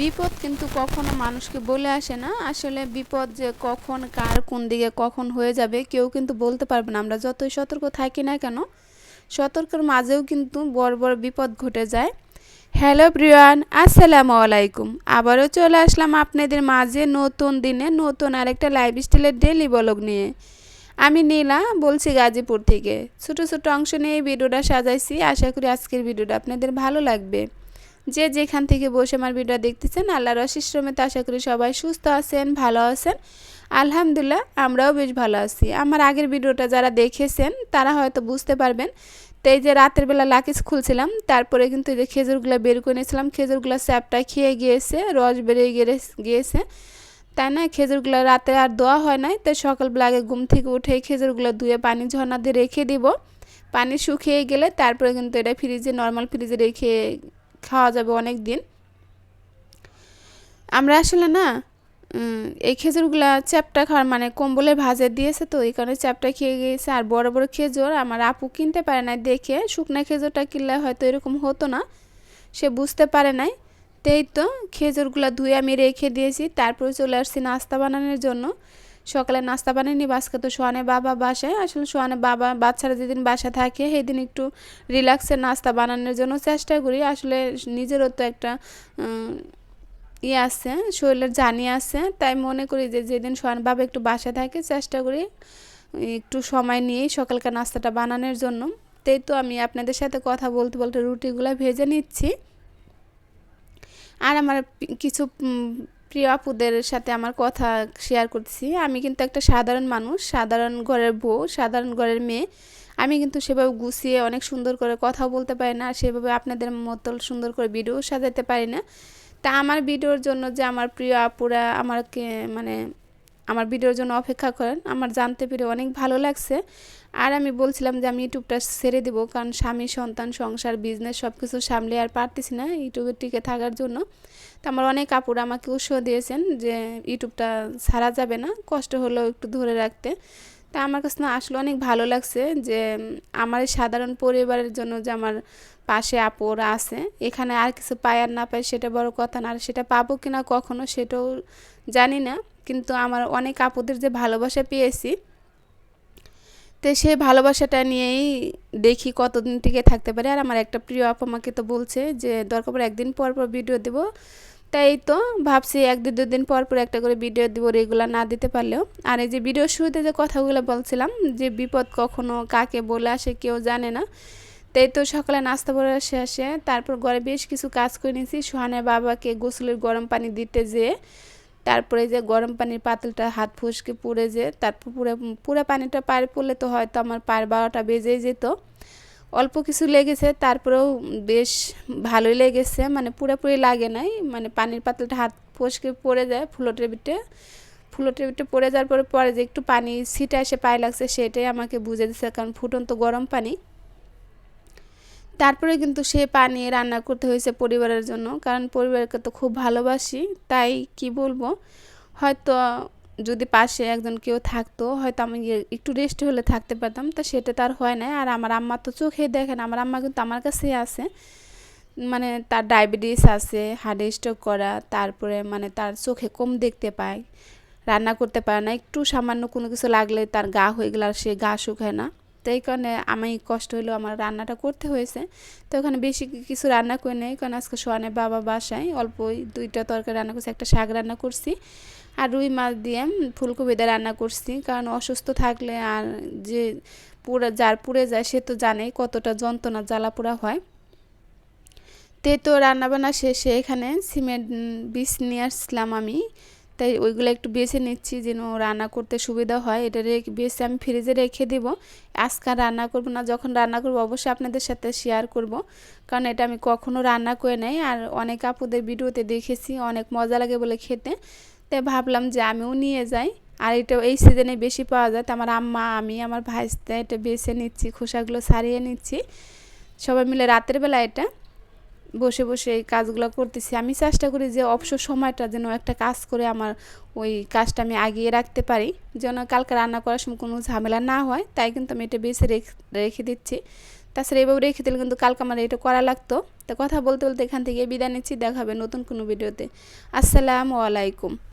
বিপদ কিন্তু কখনো মানুষকে বলে আসে না। আসলে বিপদ যে কখন, কার কোন দিকে কখন হয়ে যাবে, কেউ কিন্তু বলতে পারবে না। আমরা যতই সতর্ক থাকি না কেন, সতর্কের মাঝেও কিন্তু বড় বড় বিপদ ঘটে যায়। হ্যালো প্রিয়ান আসসালামু আলাইকুম। আবারও চলে আসলাম আপনাদের মাঝে নতুন দিনে নতুন আরেকটা লাইফ স্টাইলের ডেলি ব্লগ নিয়ে। আমি নীলা, বলছি গাজীপুর থেকে। ছোট ছোট অংশ নিয়ে এই ভিডিওটা সাজাইছি। আশা করি আজকের ভিডিওটা আপনাদের ভালো লাগবে। যে যেখান থেকে বসে আমার ভিডিও দেখতেছেন, আল্লাহর অশেষ তো আশা করি সবাই সুস্থ আছেন, ভালো আছেন। আলহামদুলিল্লাহ, আমরাও বেশ ভালো আছি। আমার আগের ভিডিওটা যারা দেখেছেন, তারা হয়তো বুঝতে পারবেন, তো এই যে রাতের বেলা লাকিস খুলছিলাম, তারপরে কিন্তু এই যে খেজুরগুলো বের করে নিয়েছিলাম, খেজুরগুলো স্যাপটা খেয়ে গিয়েছে, রস বেরিয়ে গিয়ে গিয়েছে। তাই না? খেজুরগুলো রাতে আর দোয়া হয় নাই, তাই সকালবেলা আগে ঘুম থেকে উঠে খেজুরগুলো ধুয়ে পানি ঝর্ণা দিয়ে রেখে দিব। পানি শুকিয়ে গেলে তারপরে কিন্তু এটা ফ্রিজে, নর্মাল ফ্রিজে রেখে খাওয়া যাবে অনেক দিন আমরা আসলে না এই খেজুরগুলা চ্যাপটা খাওয়ার মানে কম্বলে ভাজে দিয়েছে তো, এই কারণে চ্যাপটা খেয়ে গিয়েছে। আর বড় বড় খেজুর আমার আপু কিনতে পারে নাই দেখে, শুকনা খেজুরটা কিনলে হয়তো এরকম হতো না, সে বুঝতে পারে নাই। তেই তো, খেজুরগুলো ধুয়ে আমি রেখে দিয়েছি, তারপরে চলে আসছি নাস্তা বানানোর জন্য। সকালে নাস্তা বানিয়ে নিব, আজকে তো সোয়ানে বাবা বাসায়। আসলে সোয়ানে বাবা, বাচ্চারা যেদিন বাসা থাকে সেদিন একটু রিল্যাক্সের নাস্তা বানানোর জন্য চেষ্টা করি। আসলে নিজেরও তো একটা ইয়ে আছে, শরীরের জানি আছে। তাই মনে করি যে যেদিন সোয়ান বাবা একটু বাসা থাকে, চেষ্টা করি একটু সময় নিয়েই সকালকার নাস্তাটা বানানোর জন্য। তাই তো আমি আপনাদের সাথে কথা বলতে বলতে রুটিগুলো ভেজে নিচ্ছি। আর আমার কিছু প্রিয় আপুদের সাথে আমার কথা শেয়ার করছি আমি কিন্তু একটা সাধারণ মানুষ, সাধারণ ঘরের বউ, সাধারণ ঘরের মেয়ে। আমি কিন্তু সেভাবে গুছিয়ে অনেক সুন্দর করে কথা বলতে পারি না, সেভাবে আপনাদের মতো সুন্দর করে ভিডিও সাজাতে পারি না। তা আমার ভিডিওর জন্য যে আমার প্রিয় আপুরা আমাকে মানে আমার ভিডিওর জন্য অপেক্ষা করেন। আমার জানতে পেরে অনেক ভালো লাগছে। আর আমি বলছিলাম যে আমি ইউটিউবটা ছেড়ে দেবো, কারণ স্বামী, সন্তান, সংসার বিজনেস সব কিছু সামলে আর পারতেছি না ইউটিউবে টিকে থাকার জন্য। তো আমার অনেক কাপড় আমাকে উৎসাহ দিয়েছেন যে ইউটিউবটা ছাড়া যাবে না, কষ্ট হলেও একটু ধরে রাখতে। তা আমার কাছে না আসলে অনেক ভালো লাগছে যে আমার সাধারণ পরিবারের জন্য যে আমার পাশে আপোরা আছে, এখানে আর কিছু পাই আর না পাই সেটা বড় কথা না। আর সেটা পাবো কি না কখনো সেটাও জানি না। কিন্তু আমার অনেক আপুদের যে ভালোবাসা পেয়েছি, তো সেই ভালোবাসাটা নিয়েই দেখি কতদিন টিকে থাকতে পারে। আর আমার একটা প্রিয় আপু আমাকে তো বলছে যে, দরকার পর একদিন পর পর ভিডিও দেবো। তাই তো ভাবছি এক দু দুদিন পর পর একটা করে ভিডিও দিব রেগুলার না দিতে পারলেও। আর এই যে ভিডিও শুরুতে যে কথাগুলো বলছিলাম, যে বিপদ কখনো কাকে বলে আসে কেউ জানে না। তাই তো সকালে নাস্তা করে শেষে তারপর ঘরে বেশ কিছু কাজ করে নিয়েছি। সোহানের বাবাকে গোসলের গরম পানি দিতে যেয়ে তারপরে যে গরম পানির পাতলটা হাত ফুসকে পুড়ে যে, তারপর পুরো পুরো পানিটা পায়ে পড়লে তো হয়তো আমার পায়ের বারোটা বেজেই যেত। অল্প কিছু লেগেছে, তারপরেও বেশ ভালোই লেগেছে মানে পুরোপুরি লাগে নাই। মানে পানির পাতলটা হাত ফসকে পড়ে যায় ফুলোটের বিটে ফুলোটের বিটে পড়ে যাওয়ার পরে পরে যে একটু পানি ছিটা এসে পায়ে লাগছে, সেটাই আমাকে বুঝে দিচ্ছে কারণ ফুটন্ত গরম পানি। তারপরে কিন্তু সে পানি রান্না করতে হয়েছে পরিবারের জন্য। কারণ পরিবারকে তো খুব ভালোবাসি, তাই কি বলব? হয়তো যদি পাশে একজন কেউ থাকতো, হয়তো আমি একটু রেস্ট হলে থাকতে পারতাম। তা সেটা তার হয় না। আর আমার আম্মা তো চোখে দেখেন, আমার আম্মা কিন্তু আমার কাছে আছে। মানে তার ডায়াবেটিস আছে হার্ট স্ট্রোক করা, তারপরে মানে তার চোখে কম দেখতে পায়, রান্না করতে পারে না। একটু সামান্য কোনো কিছু লাগলে তার গা হয়ে গেলে আর সে গা শুকায় না। তো এই কারণে আমি কষ্ট হলেও আমার রান্নাটা করতে হয়েছে। তো ওখানে বেশি কিছু রান্না করে নেই, কারণ আজকে সোয়ানের বাবা বাসায় অল্প দুইটা তরকারি রান্না করছি, একটা শাক রান্না করছি আর রুই মাছ দিয়ে ফুলকপি দিয়ে রান্না করছি। কারণ অসুস্থ থাকলে আর যে পুরো যার পুড়ে যায় সে তো জানেই কতটা যন্ত্রণা জ্বালা পোড়া হয়। তে তো রান্নাবান্না শেষে এখানে সিমেন্ট বিষ নিয়ে আসলাম আমি। তাই ওইগুলো একটু বেছে নিচ্ছি যেন রান্না করতে সুবিধা হয়। এটা বেছে আমি ফ্রিজে রেখে দেব। আজকাল রান্না করব না, যখন রান্না করব অবশ্যই আপনাদের সাথে শেয়ার করব। কারণ এটা আমি কখনো রান্না করে নাই আর অনেক আপুদের ভিডিওতে দেখেছি, অনেক মজা লাগে বলে খেতে। তাই ভাবলাম যে আমিও নিয়ে যাই। আর এটা এই সিজনে বেশি পাওয়া যায়। তো আমার আম্মা, আমি, আমার ভাইস্তে এটা বেছে নিচ্ছি, খোসাগুলো সারিয়ে নিচ্ছি। সবাই মিলে রাতের বেলা এটা বসে বসে এই কাজগুলো করতেছি। আমি চেষ্টা করি যে অবসর সময়টা যেন একটা কাজ করে আমার ওই কাজটা আমি আগিয়ে রাখতে পারি। যেন কালকে রান্না করার সময় কোনো ঝামেলা না হয়, তাই কিন্তু আমি এটা বেছে রেখে দিচ্ছি। তাছাড়া এভাবে রেখে দিলে কিন্তু কালকে আমার এটা করা লাগতো। তা কথা বলতে বলতে এখান থেকে বিদায় নিচ্ছি দেখাবে নতুন কোনো ভিডিওতে। আসসালামু আলাইকুম।